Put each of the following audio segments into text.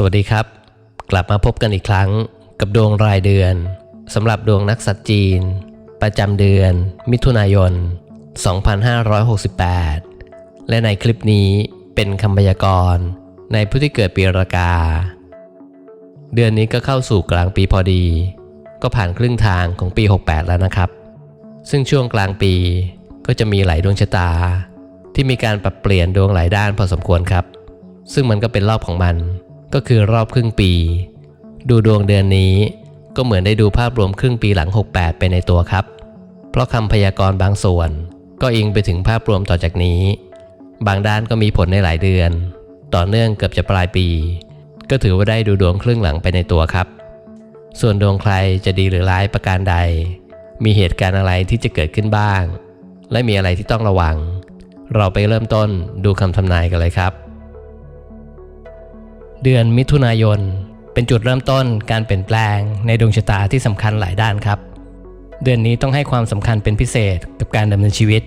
สวัสดีครับ กลับมาพบกันอีกครั้งกับดวงรายเดือนสำหรับดวงนักสัตว์จีน ประจำเดือน มิถุนายน 2568 และในคลิปนี้เป็นคำพยากรณ์ในผู้ที่เกิดปีรากา เดือนนี้ก็เข้าสู่กลางปีพอดี ก็ผ่านครึ่งทางของปี 68 แล้วนะครับ ซึ่งช่วงกลางปีก็จะมีหลายดวงชะตา ที่มีการปรับเปลี่ยนดวงหลายด้านพอสมควรครับ ซึ่งมันก็เป็นรอบของมัน ก็คือรอบครึ่งปี ดูดวงเดือนนี้ก็เหมือนได้ดูภาพรวมครึ่งปีหลัง 68 ไปในตัวครับ เพราะคำพยากรณ์บางส่วน ก็อิงไปถึงภาพรวมต่อจากนี้ บางด้านก็มีผลในหลายเดือน ต่อเนื่องเกือบจะปลายปี ก็ถือว่าได้ดูดวงครึ่งหลังไปในตัวครับ ส่วนดวงใครจะดีหรือร้ายประการใด มีเหตุการณ์อะไรที่จะเกิดขึ้นบ้าง และมีอะไรที่ต้องระวัง เราไปเริ่มต้นดูคำทำนายกันเลยครับ เดือนมิถุนายน เป็นจุดเริ่มต้นการเปลี่ยนแปลงในดวงชะตาที่สำคัญหลายด้านครับ เดือนนี้ต้องให้ความสำคัญเป็นพิเศษกับการดำเนินชีวิต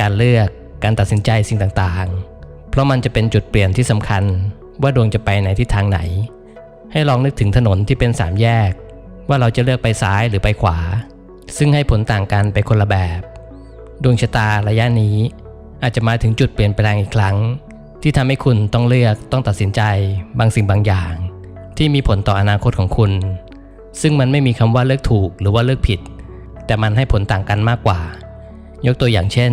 การเลือกการตัดสินใจสิ่งต่างๆ เพราะมันจะเป็นจุดเปลี่ยนที่สำคัญว่าดวงจะไปในทิศทางไหน ให้ลองนึกถึงถนนที่เป็นสามแยก ว่าเราจะเลือกไปซ้ายหรือไปขวา ซึ่งให้ผลต่างกันไปคนละแบบ ดวงชะตาระยะนี้อาจจะมาถึงจุดเปลี่ยนแปลงอีกครั้ง ที่ทำให้คุณต้องเลือกต้องตัดสินใจบางสิ่งบางอย่าง ที่มีผลต่ออนาคตของคุณ ซึ่งมันไม่มีคำว่าเลือกถูกหรือว่าเลือกผิด แต่มันให้ผลต่างกันมากกว่า ยกตัวอย่างเช่น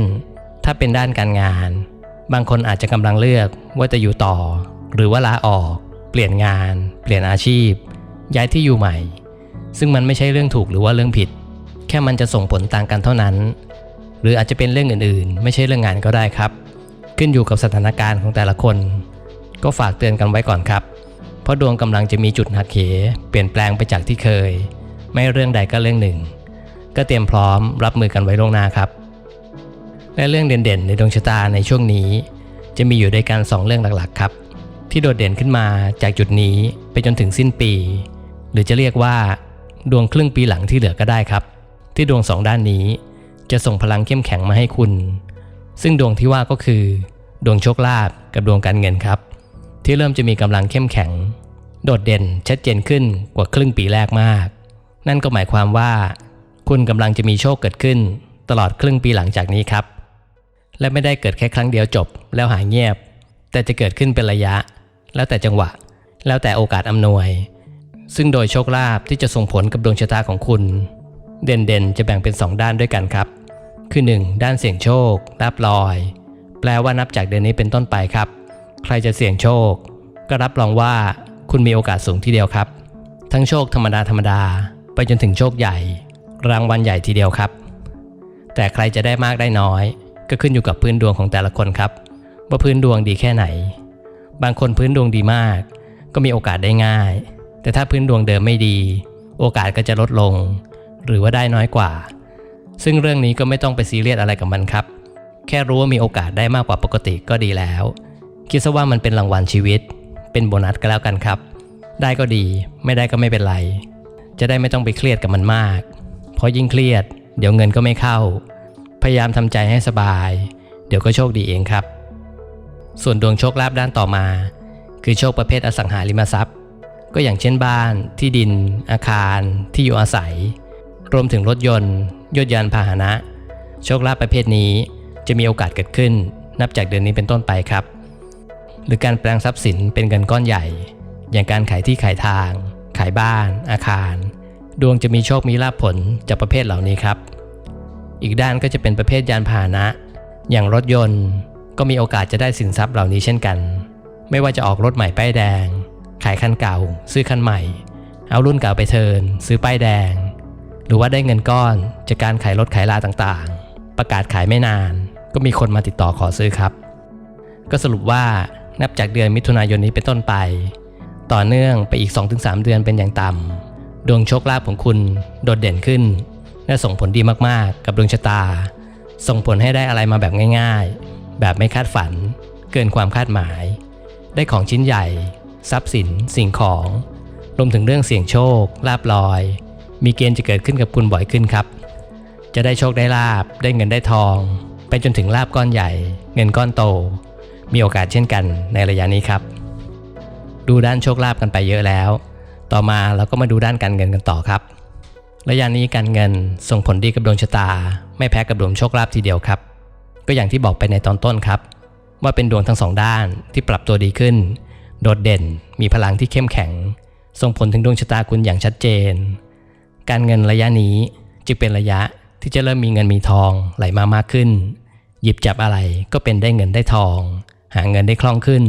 ถ้าเป็นด้านการงาน บางคนอาจจะกำลังเลือกว่าจะอยู่ต่อ หรือว่าลาออก เปลี่ยนงาน เปลี่ยนอาชีพ ย้ายที่อยู่ใหม่ ซึ่งมันไม่ใช่เรื่องถูกหรือว่าเรื่องผิด แค่มันจะส่งผลต่างกันเท่านั้น หรืออาจจะเป็นเรื่องอื่นๆ ไม่ใช่เรื่องงานก็ได้ครับ ขึ้นอยู่กับสถานการณ์ของแต่ละคน ก็ฝากเตือนกันไว้ก่อนครับ เพราะดวงกำลังจะมีจุดหักเหเปลี่ยนแปลงไปจากที่เคย ไม่เรื่องใดก็เรื่องหนึ่ง ก็เตรียมพร้อมรับมือกันไว้ล่วงหน้าครับ และเรื่องเด่นๆ ในดวงชะตาในช่วงนี้ จะมีอยู่ด้วยกันสองเรื่องหลักๆครับ ที่โดดเด่นขึ้นมาจากจุดนี้ไปจนถึงสิ้นปี หรือจะเรียกว่า ดวงครึ่งปีหลังที่เหลือก็ได้ครับ ที่ดวงสองด้านนี้จะส่งพลังเข้มแข็งมาให้คุณ ซึ่งดวงที่ว่าก็คือ ดวงโชคลาภกับดวงการเงินครับ ที่เริ่มจะมีกำลังเข้มแข็ง โดดเด่นชัดเจนขึ้นกว่าครึ่งปีแรกมาก นั่นก็หมายความว่า คุณกำลังจะมีโชคเกิดขึ้น ตลอดครึ่งปีหลังจากนี้ครับ และไม่ได้เกิดแค่ครั้งเดียวจบ แล้วหายเงียบ แต่จะเกิดขึ้นเป็นระยะ แล้วแต่จังหวะ แล้วแต่โอกาสอำนวย ซึ่งโดยโชคลาภที่จะส่งผลกับดวงชะตาของคุณ เด่นๆ จะแบ่งเป็น 2 ด้านด้วยกันครับ คือ 1. ด้านเสี่ยงโชคลาบลอย แปลว่านับจากเดือนนี้เป็นต้นไปครับ ใครจะเสี่ยงโชค ก็รับรองว่าคุณมีโอกาสสูงทีเดียวครับ ทั้งโชคธรรมดาธรรมดา ไปจนถึงโชคใหญ่ รางวัลใหญ่ทีเดียวครับ แต่ใครจะได้มากได้น้อย ก็ขึ้นอยู่กับพื้นดวงของแต่ละคนครับ ว่าพื้นดวงดีแค่ไหน บางคนพื้นดวงดีมาก ก็มีโอกาสได้ง่าย แต่ถ้าพื้นดวงเดิมไม่ดี โอกาสก็จะลดลง หรือว่าได้น้อยกว่า ซึ่งเรื่องนี้ก็ไม่ต้องไปซีเรียสอะไรกับมันครับ แค่รู้ว่ามีโอกาสได้มากกว่าปกติก็ดีแล้ว คิดซะว่ามันเป็นรางวัลชีวิต เป็นโบนัสก็แล้วกันครับ ได้ก็ดี ไม่ได้ก็ไม่เป็นไร จะได้ไม่ต้องไปเครียดกับมันมาก เพราะยิ่งเครียด เดี๋ยวเงินก็ไม่เข้า พยายามทำใจให้สบาย เดี๋ยวก็โชคดีเองครับ ส่วนดวงโชคลาภด้านต่อมา คือโชคประเภทอสังหาริมทรัพย์ ก็อย่างเช่นบ้าน ที่ดิน อาคาร ที่อยู่อาศัย รวมถึงรถยนต์ ยนต์ยานพาหนะ โชคลาภประเภทนี้จะมีโอกาสเกิดขึ้น นับจากเดือนนี้เป็นต้นไปครับ หรือการแปลงทรัพย์สินเป็นเงินก้อนใหญ่ อย่างการขายที่ขายทาง ขายบ้าน อาคาร ดวงจะมีโชคมีลาภผลจากประเภทเหล่านี้ครับ อีกด้านก็จะเป็นประเภทยานพาหนะ อย่างรถยนต์ก็มีโอกาสจะได้สินทรัพย์เหล่านี้เช่นกัน ไม่ว่าจะออกรถใหม่ป้ายแดง ขายคันเก่า ซื้อคันใหม่ เอารุ่นเก่าไปเทินซื้อป้ายแดง หรือว่าได้เงินก้อนจากการขายรถขายลาต่างๆ ประกาศขายไม่นาน ก็มีคนมาติดต่อขอซื้อครับ ก็สรุปว่านับจากเดือนมิถุนายนนี้เป็นต้นไป ต่อเนื่องไปอีก 2-3 เดือนเป็นอย่างต่ำดวงโชคลาภของคุณโดดเด่นขึ้น และส่งผลดีมากๆ กับดวงชะตา ส่งผลให้ได้อะไรมาแบบง่าย ๆ แบบไม่คาดฝัน เกินความคาดหมาย ได้ของชิ้นใหญ่ ทรัพย์สิน สิ่งของ รวมถึงเรื่องเสี่ยงโชคลาบลอย มีเกณฑ์จะเกิดขึ้นกับคุณบ่อยขึ้นครับ จะได้โชคได้ลาบ ได้เงินได้ทอง ไปจนถึงลาบก้อนใหญ่ เงินก้อนโต มีโอกาสเช่นกันในระยะนี้ครับ ดูด้านโชคลาภกันไปเยอะแล้ว ต่อมาเราก็มาดูด้านการเงินกันต่อครับ ระยะนี้การเงินส่งผลดีกับดวงชะตา ไม่แพ้กับดวงโชคลาภทีเดียวครับ ก็อย่างที่บอกไปในตอนต้นครับ ว่าเป็นดวงทั้งสองด้านที่ปรับตัวดีขึ้น โดดเด่น มีพลังที่เข้มแข็ง ส่งผลถึงดวงชะตาคุณอย่างชัดเจน การเงินระยะนี้จึงเป็นระยะที่จะเริ่มมีเงินมีทองไหลมามากขึ้น หยิบจับอะไรก็เป็นได้เงินได้ทอง หาเงินได้คล่องขึ้น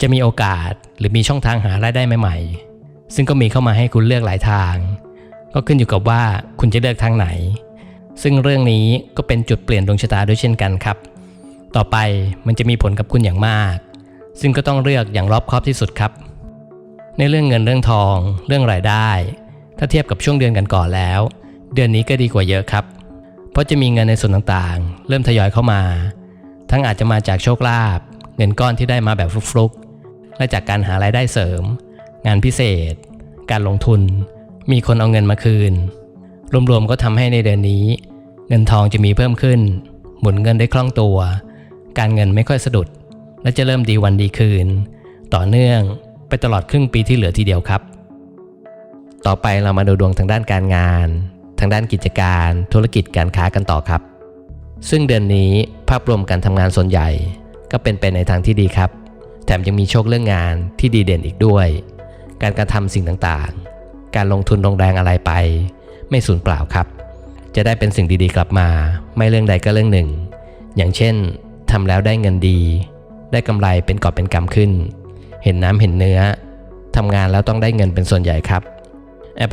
จะมีโอกาสหรือมีช่องทางหารายได้ใหม่ๆ ซึ่งก็มีเข้ามาให้คุณเลือกหลายทาง ก็ขึ้นอยู่กับว่าคุณจะเลือกทางไหน ซึ่งเรื่องนี้ก็เป็นจุดเปลี่ยนดวงชะตาด้วยเช่นกันครับ ต่อไปมันจะมีผลกับคุณอย่างมาก ซึ่งก็ต้องเลือกอย่างรอบคอบที่สุดครับ ในเรื่องเงินเรื่องทอง เรื่องรายได้ ถ้าเทียบกับช่วงเดือนกันก่อนแล้ว เดือนนี้ก็ดีกว่าเยอะครับ เพราะจะมีเงินในส่วนต่างๆ เริ่มทยอยเข้ามา ทั้งอาจจะมาจากโชคลาภเงินก้อนที่ได้มาแบบฟลุกๆและจากการหารายได้เสริม งานพิเศษ การลงทุน มีคนเอาเงินมาคืน รวมๆก็ทำให้ในเดือนนี้ เงินทองจะมีเพิ่มขึ้น หมุนเงินได้คล่องตัว การเงินไม่ค่อยสะดุด และจะเริ่มดีวันดีคืน ต่อเนื่องไปตลอดครึ่งปีที่เหลือทีเดียวครับ ต่อไปเรามาดูดวงทางด้านการงาน ทางด้านกิจการธุรกิจการค้ากันต่อครับ ซึ่งเดือนนี้ภาพรวมการทำงานส่วนใหญ่ ก็เป็นไปในทางที่ดีครับ แถมยังมีโชคเรื่องงานที่ดีเด่นอีกด้วย การกระทำสิ่งต่างๆ การลงทุนลงแรงอะไรไป ไม่สูญเปล่าครับ จะได้เป็นสิ่งดีๆกลับมา ไม่เรื่องใดก็เรื่องหนึ่ง อย่างเช่นทำแล้วได้เงินดี ได้กำไรเป็นกอบเป็นกำขึ้น เห็นน้ำเห็นเนื้อทำงานแล้วต้องได้เงินเป็นส่วนใหญ่ครับ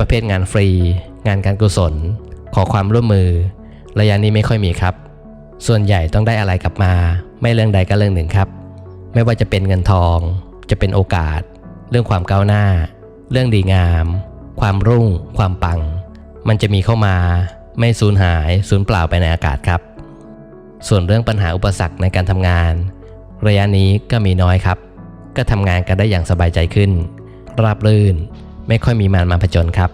ประเภทงานฟรี งานการกุศล ขอความร่วมมือ ระยะนี้ไม่ค่อยมีครับ ส่วนใหญ่ต้องได้อะไรกลับมา ไม่เรื่องใดก็เรื่องหนึ่งครับ ไม่ว่าจะเป็นเงินทอง จะเป็นโอกาส เรื่องความก้าวหน้า เรื่องดีงาม ความรุ่ง ความปัง มันจะมีเข้ามา ไม่สูญหายสูญเปล่าไปในอากาศครับ ส่วนเรื่องปัญหาอุปสรรคในการทำงาน ระยะนี้ก็มีน้อยครับ ก็ทำงานกันได้อย่างสบายใจขึ้น ราบรื่น ไม่ค่อยมีมารมาผจญครับ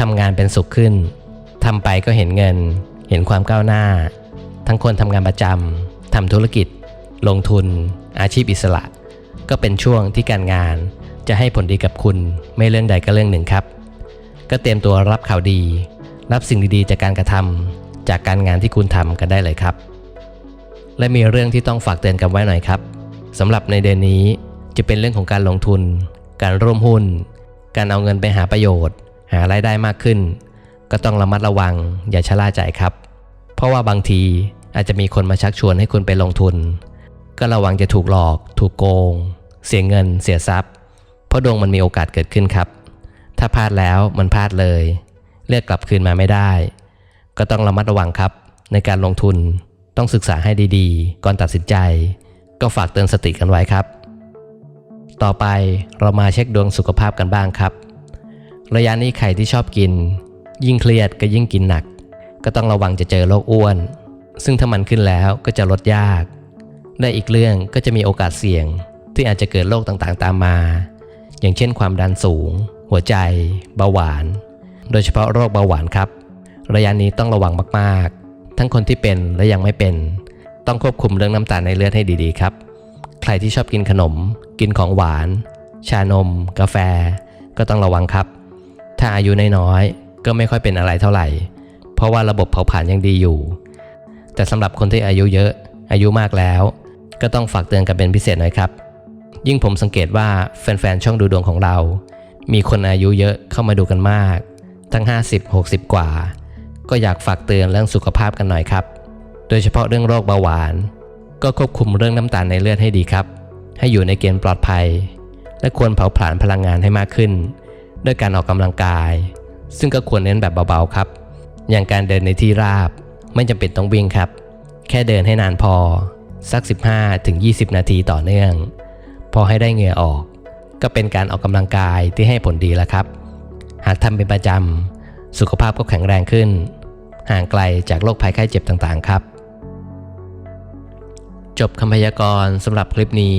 ทำงานเป็นสุขขึ้นทำไปก็เห็นเงิน เห็นความก้าวหน้า ทั้งคนทำงานประจำทำธุรกิจ ลงทุน อาชีพอิสระ ก็เป็นช่วงที่การงานจะให้ผลดีกับคุณไม่เรื่องใดก็เรื่องหนึ่งครับ ก็เตรียมตัวรับข่าวดี รับสิ่งดีๆ จากการกระทำจากการงานที่คุณทำกันได้เลยครับ และมีเรื่องที่ต้องฝากเตือนกันไว้หน่อยครับสำหรับในเดือนนี้จะเป็นเรื่องของการลงทุน การร่วมหุ้น การเอาเงินไปหาประโยชน์ หารายได้มากขึ้น ก็ต้องระมัดระวังอย่าชะล่าใจครับ เพราะว่าบางทีอาจจะมีคนมาชักชวนให้คุณไปลงทุน ก็ระวังจะถูกหลอก ถูกโกง เสียเงิน เสียทรัพย์ เพราะดวงมันมีโอกาสเกิดขึ้นครับ ถ้าพลาดแล้วมันพลาดเลย เลือกกลับคืนมาไม่ได้ ก็ต้องระมัดระวังครับ ในการลงทุนต้องศึกษาให้ดีๆ ก่อนตัดสินใจ ก็ฝากเตือนสติกันไว้ครับ ต่อไปเรามาเช็คดวงสุขภาพกันบ้างครับ ระยะนี้ใครที่ชอบกิน ยิ่งเครียดก็ยิ่งกินหนัก ก็ต้องระวังจะเจอโรคอ้วน ซึ่งถ้ามันขึ้นแล้วก็จะลดยาก และอีกเรื่องก็จะมีโอกาสเสี่ยง ที่อาจจะเกิดโรคต่างๆ ตามมา อย่างเช่นความดันสูง หัวใจ เบาหวาน โดยเฉพาะโรคเบาหวานครับ ระยะนี้ต้องระวังมากๆ ทั้งคนที่เป็นและยังไม่เป็น ต้องควบคุมเรื่องน้ำตาลในเลือดให้ดีๆ ครับ ใครที่ชอบกินขนม กินของหวาน ชานม กาแฟ ก็ต้องระวังครับ ถ้าอายุน้อยๆก็ไม่ค่อยเป็นอะไรเท่าไหร่ เพราะว่าระบบเผาผลาญยังดีอยู่ แต่สำหรับคนที่อายุเยอะ อายุมากแล้ว ก็ต้องฝากเตือนกันเป็นพิเศษหน่อยครับ ยิ่งผมสังเกตว่าแฟนๆช่องดูดวงของเรา มีคนอายุเยอะเข้ามาดูกันมาก ทั้ง 50-60 กว่า ก็อยากฝากเตือนเรื่องสุขภาพกันหน่อยครับ โดยเฉพาะเรื่องโรคเบาหวาน ก็ควบคุมเรื่องน้ำตาลในเลือดให้ดีครับ ให้อยู่ในเกณฑ์ปลอดภัย และควรเผาผลาญพลังงานให้มากขึ้น ด้วยการออกกำลังกาย ซึ่งก็ควรเน้นแบบเบาๆครับ อย่างการเดินในที่ราบ ไม่จำเป็นต้องวิ่งครับ แค่เดินให้นานพอ สัก 15-20 นาทีต่อเนื่อง พอให้ได้เหงื่อออก ก็เป็นการออกกำลังกายที่ให้ผลดีแล้วครับ หากทำเป็นประจำสุขภาพก็แข็งแรงขึ้น ห่างไกลจากโรคภัยไข้เจ็บต่างๆ ครับ จบคำพยากรณ์สำหรับคลิปนี้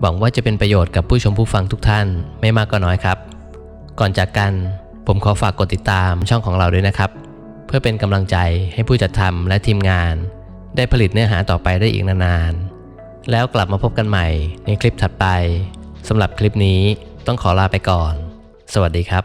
หวังว่าจะเป็นประโยชน์กับผู้ชมผู้ฟังทุกท่านไม่มากก็น้อยครับ ก่อนจากกันผมขอฝากกดติดตามช่องของเราด้วยนะครับ เพื่อเป็นกำลังใจให้ผู้จัดทำและทีมงาน ได้ผลิตเนื้อหาต่อไปได้อีกนานๆ แล้วกลับมาพบกันใหม่ในคลิปถัดไปสำหรับคลิปนี้ต้องขอลาไปก่อน สวัสดีครับ